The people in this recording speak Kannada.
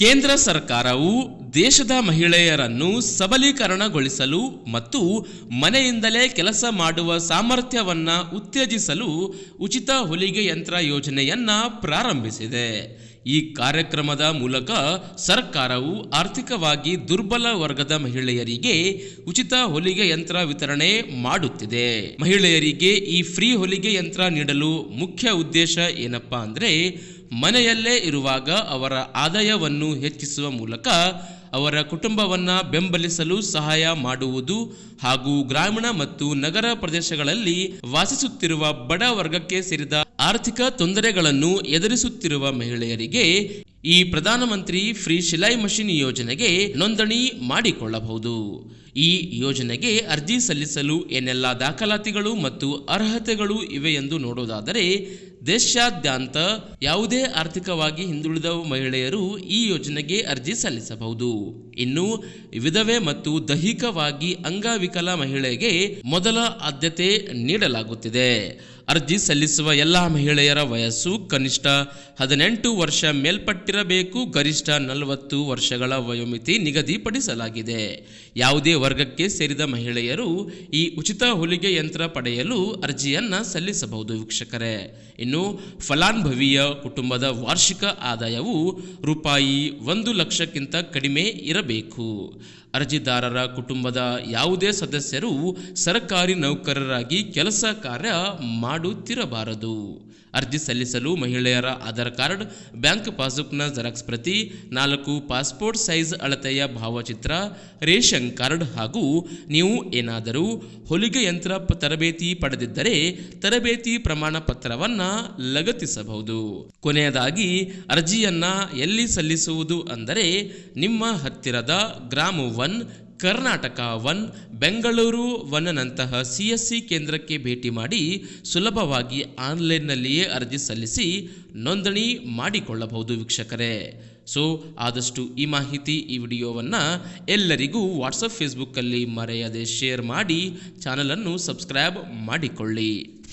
ಕೇಂದ್ರ ಸರ್ಕಾರವು ದೇಶದ ಮಹಿಳೆಯರನ್ನು ಸಬಲೀಕರಣಗೊಳಿಸಲು ಮತ್ತು ಮನೆಯಿಂದಲೇ ಕೆಲಸ ಮಾಡುವ ಸಾಮರ್ಥ್ಯವನ್ನು ಉತ್ತೇಜಿಸಲು ಉಚಿತ ಹೊಲಿಗೆ ಯಂತ್ರ ಯೋಜನೆಯನ್ನು ಪ್ರಾರಂಭಿಸಿದೆ. ಈ ಕಾರ್ಯಕ್ರಮದ ಮೂಲಕ ಸರ್ಕಾರವು ಆರ್ಥಿಕವಾಗಿ ದುರ್ಬಲ ವರ್ಗದ ಮಹಿಳೆಯರಿಗೆ ಉಚಿತ ಹೊಲಿಗೆ ಯಂತ್ರ ವಿತರಣೆ ಮಾಡುತ್ತಿದೆ. ಮಹಿಳೆಯರಿಗೆ ಈ ಫ್ರೀ ಹೊಲಿಗೆ ಯಂತ್ರ ನೀಡಲು ಮುಖ್ಯ ಉದ್ದೇಶ ಏನಪ್ಪಾ ಅಂದರೆ ಮನೆಯಲ್ಲೇ ಇರುವಾಗ ಅವರ ಆದಾಯವನ್ನು ಹೆಚ್ಚಿಸುವ ಮೂಲಕ ಅವರ ಕುಟುಂಬವನ್ನು ಬೆಂಬಲಿಸಲು ಸಹಾಯ ಮಾಡುವುದು ಹಾಗೂ ಗ್ರಾಮೀಣ ಮತ್ತು ನಗರ ಪ್ರದೇಶಗಳಲ್ಲಿ ವಾಸಿಸುತ್ತಿರುವ ಬಡ ವರ್ಗಕ್ಕೆ ಸೇರಿದ ಆರ್ಥಿಕ ತೊಂದರೆಗಳನ್ನು ಎದುರಿಸುತ್ತಿರುವ ಮಹಿಳೆಯರಿಗೆ ಈ ಪ್ರಧಾನಮಂತ್ರಿ ಫ್ರೀ ಶಿಲಾಯಿ ಮಷಿನ್ ಯೋಜನೆಗೆ ನೋಂದಣಿ ಮಾಡಿಕೊಳ್ಳಬಹುದು. ಈ ಯೋಜನೆಗೆ ಅರ್ಜಿ ಸಲ್ಲಿಸಲು ಏನೆಲ್ಲ ದಾಖಲಾತಿಗಳು ಮತ್ತು ಅರ್ಹತೆಗಳು ಇವೆ ಎಂದು ನೋಡೋದಾದರೆ, ದೇಶಾದ್ಯಂತ ಯಾವುದೇ ಆರ್ಥಿಕವಾಗಿ ಹಿಂದುಳಿದ ಮಹಿಳೆಯರು ಈ ಯೋಜನೆಗೆ ಅರ್ಜಿ ಸಲ್ಲಿಸಬಹುದು. ಇನ್ನು, ವಿಧವೆ ಮತ್ತು ದೈಹಿಕವಾಗಿ ಅಂಗವಿಕಲ ಮಹಿಳೆಗೆ ಮೊದಲ ಆದ್ಯತೆ ನೀಡಲಾಗುತ್ತಿದೆ. ಅರ್ಜಿ ಸಲ್ಲಿಸುವ ಎಲ್ಲ ಮಹಿಳೆಯರ ವಯಸ್ಸು ಕನಿಷ್ಠ ಹದಿನೆಂಟು ವರ್ಷ ಮೇಲ್ಪಟ್ಟಿರಬೇಕು ಗರಿಷ್ಠ ನಲವತ್ತು ವರ್ಷಗಳ ವಯೋಮಿತಿ ನಿಗದಿಪಡಿಸಲಾಗಿದೆ. ಯಾವುದೇ ವರ್ಗಕ್ಕೆ ಸೇರಿದ ಮಹಿಳೆಯರು ಈ ಉಚಿತ ಹೊಲಿಗೆ ಯಂತ್ರ ಪಡೆಯಲು ಅರ್ಜಿಯನ್ನು ಸಲ್ಲಿಸಬಹುದು ವೀಕ್ಷಕರೇ. ಇನ್ನು ಫಲಾನುಭವಿಯ ಕುಟುಂಬದ ವಾರ್ಷಿಕ ಆದಾಯವು ರೂಪಾಯಿ ಒಂದು ಲಕ್ಷಕ್ಕಿಂತ ಕಡಿಮೆ ಇರಬೇಕು. ಅರ್ಜಿದಾರರ ಕುಟುಂಬದ ಯಾವುದೇ ಸದಸ್ಯರು ಸರ್ಕಾರಿ ನೌಕರರಾಗಿ ಕೆಲಸ ಕಾರ್ಯ ಮಾಡುತ್ತಿರಬಾರದು. ಅರ್ಜಿ ಸಲ್ಲಿಸಲು ಮಹಿಳೆಯರ ಆಧಾರ್ ಕಾರ್ಡ್, ಬ್ಯಾಂಕ್ ಪಾಸ್ಬುಕ್ನ ಜೆರಾಕ್ಸ್ ಪ್ರತಿ ನಾಲ್ಕು ಪಾಸ್ಪೋರ್ಟ್ ಸೈಜ್ ಅಳತೆಯ ಭಾವಚಿತ್ರ, ರೇಷನ್ ಕಾರ್ಡ್ ಹಾಗೂ ನೀವು ಏನಾದರೂ ಹೊಲಿಗೆ ಯಂತ್ರ ತರಬೇತಿ ಪಡೆದಿದ್ದರೆ ತರಬೇತಿ ಪ್ರಮಾಣ ಪತ್ರವನ್ನು ಲಗತ್ತಿಸಬಹುದು. ಕೊನೆಯದಾಗಿ, ಅರ್ಜಿಯನ್ನು ಎಲ್ಲಿ ಸಲ್ಲಿಸುವುದು ಅಂದರೆ ನಿಮ್ಮ ಹತ್ತಿರದ ಗ್ರಾಮ ಒನ್ ಕರ್ನಾಟಕ ಒನ್ ಬೆಂಗಳೂರು ಒನ್ನಂತಹ ಸಿ ಎಸ್ ಸಿ ಕೇಂದ್ರಕ್ಕೆ ಭೇಟಿ ಮಾಡಿ ಸುಲಭವಾಗಿ ಆನ್ಲೈನ್ನಲ್ಲಿಯೇ ಅರ್ಜಿ ಸಲ್ಲಿಸಿ ನೋಂದಣಿ ಮಾಡಿಕೊಳ್ಳಬಹುದು ವೀಕ್ಷಕರೇ. ಸೊ, ಆದಷ್ಟು ಈ ಮಾಹಿತಿ ಈ ವಿಡಿಯೋವನ್ನು ಎಲ್ಲರಿಗೂ ವಾಟ್ಸಪ್, ಫೇಸ್ಬುಕ್ಕಲ್ಲಿ ಮರೆಯದೆ ಶೇರ್ ಮಾಡಿ, ಚಾನಲನ್ನು ಸಬ್ಸ್ಕ್ರೈಬ್ ಮಾಡಿಕೊಳ್ಳಿ.